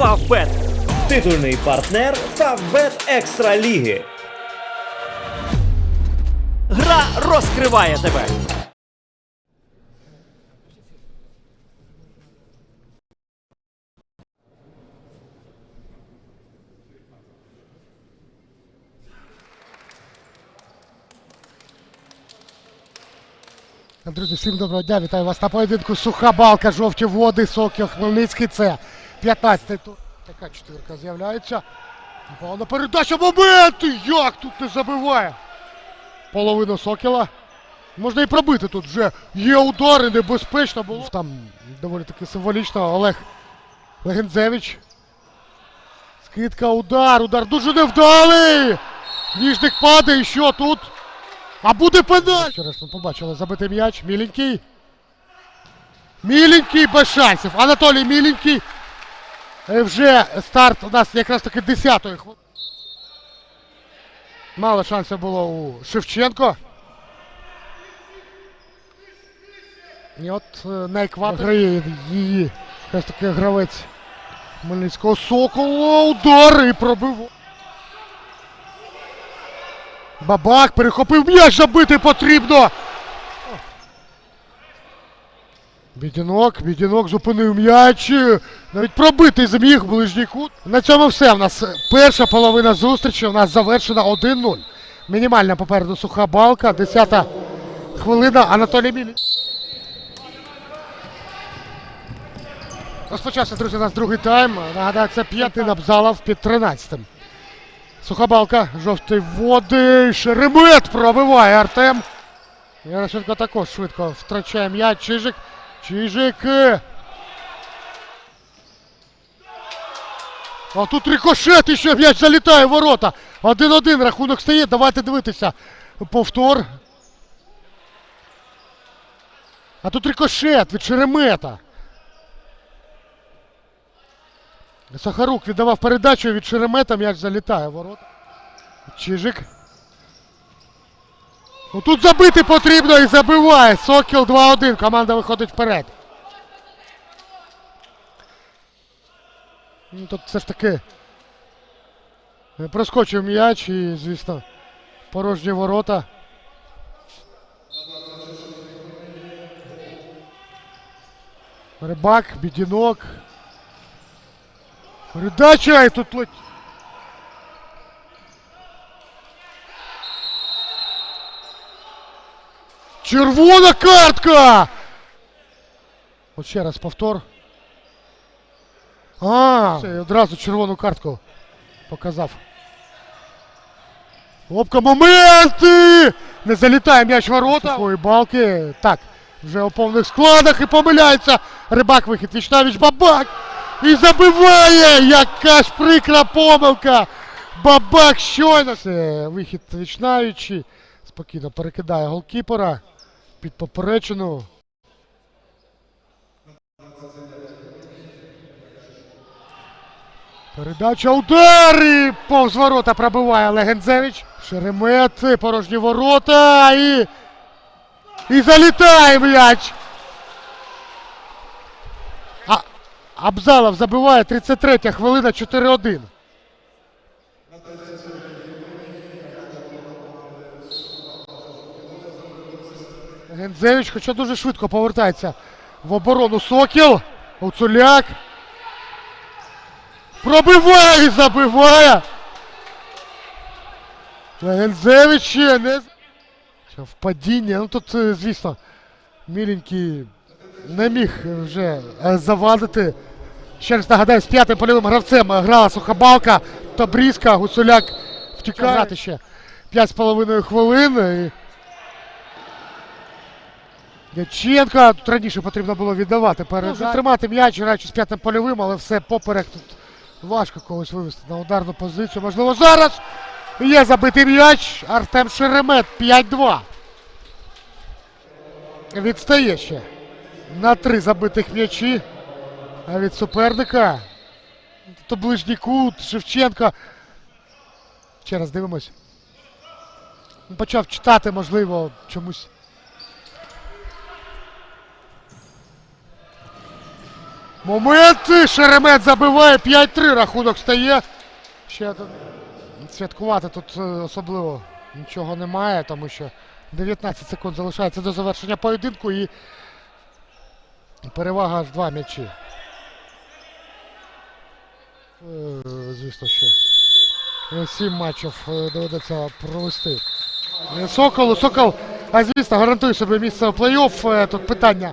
Фавбет. Титульний партнер Фавбет Екстра Ліги. Гра розкриває тебе. Друзі, всім доброго дня. Вітаю вас на поєдинку. Суха балка, жовті води, Сокіл Хмельницький. Це 15-й тур. Така четвірка з'являється. Непогана передача. Момент! Як тут не забиває? Половину Сокіла. Можна і пробити тут вже. Є удари, небезпечно було. Там доволі таки символічно. Олег Легензевич. Скидка, удар, удар дуже невдалий. Ніжник падає, що тут? А буде пеналь! Ще раз ми побачили забитий м'яч. Міленький. Міленький без шансів. Анатолій Міленький. Е, Вже старт у нас якраз таки 10-ї хвилини. Мало шансів було у Шевченко. І от е, на екваторі грає її якраз таки гравець Хмельницького Сокола. Удар і пробив. Бабак перехопив м'яч забити потрібно. Бідінок, бідінок зупинив м'яч. Навіть пробитий зміг ближній кут. На цьому все. У нас перша половина зустрічі. У нас завершена 1-0. Мінімальна попереду суха балка. 10 хвилина. Анатолій Мілі. Розпочався, друзі, у нас другий тайм. Нагадаю, це п'ятий Набзалов під 13-м. Сухобалка, жовті води, Шеремет пробиває Артем. Ярошенко також швидко втрачає м'яч. Чижик. Чижик. А тут рикошет і ще м'яч залітає в ворота. Один-один рахунок стає. Давайте дивитися. Повтор. А тут рикошет від Шеремета. Сахарук віддавав передачу від Шеремета, м'яч залітає в ворота. Чижик. Ну тут забити потрібно і забиває. Сокіл 2-1. Команда виходить вперед. Ну, тут все ж таки е, проскочив м'яч і, звісно, порожні ворота. Рибак, бідінок. Передача і тут ледь. Червона картка! От ще раз повтор. А, все, і одразу червону картку показав. Опка, моменти! Не залітає м'яч в ворота. Свої балки. Так, вже у повних складах і помиляється. Рибак вихід. Вічнавіч Бабак. І забиває! Яка ж прикра помилка! Бабак щойно! Це вихід Вічнавічі. Спокійно перекидає голкіпера під поперечину. Передача удар і повз ворота пробиває Легензевич. Шеремет, порожні ворота і. І залітає м'яч. А, Абзалов забиває 33 хвилина 4-1. Гензевич, хоча дуже швидко повертається в оборону Сокіл. Гуцуляк. Пробиває і забиває. Гензевич не. Що, Впадіння. Ну тут, е, звісно, міленький не міг вже е, завадити. Ще раз нагадаю, з п'ятим польовим гравцем грала Сухобалка, Табрізка, Гуцуляк втікає. Ще 5,5 хвилин. І... Дяченка. Тут раніше потрібно було віддавати. Може тримати м'яч, граючи з п'ятим польовим, але все поперек тут важко когось вивести на ударну позицію. Можливо, зараз є забитий м'яч. Артем Шеремет 5-2. Відстає ще на три забитих м'ячі. А від суперника. То ближній кут, Шевченко. Ще раз дивимось. Почав читати, можливо, чомусь. Моменти! Шеремет забиває 5-3, рахунок стає. Ще. Святкувати тут е, особливо нічого немає, тому що 19 секунд залишається до завершення поєдинку і перевага аж два м'ячі. Е, Звісно, що сім матчів е, доведеться провести. Соколу, Сокол, а звісно, гарантує собі місце в плей-офф. Тут питання.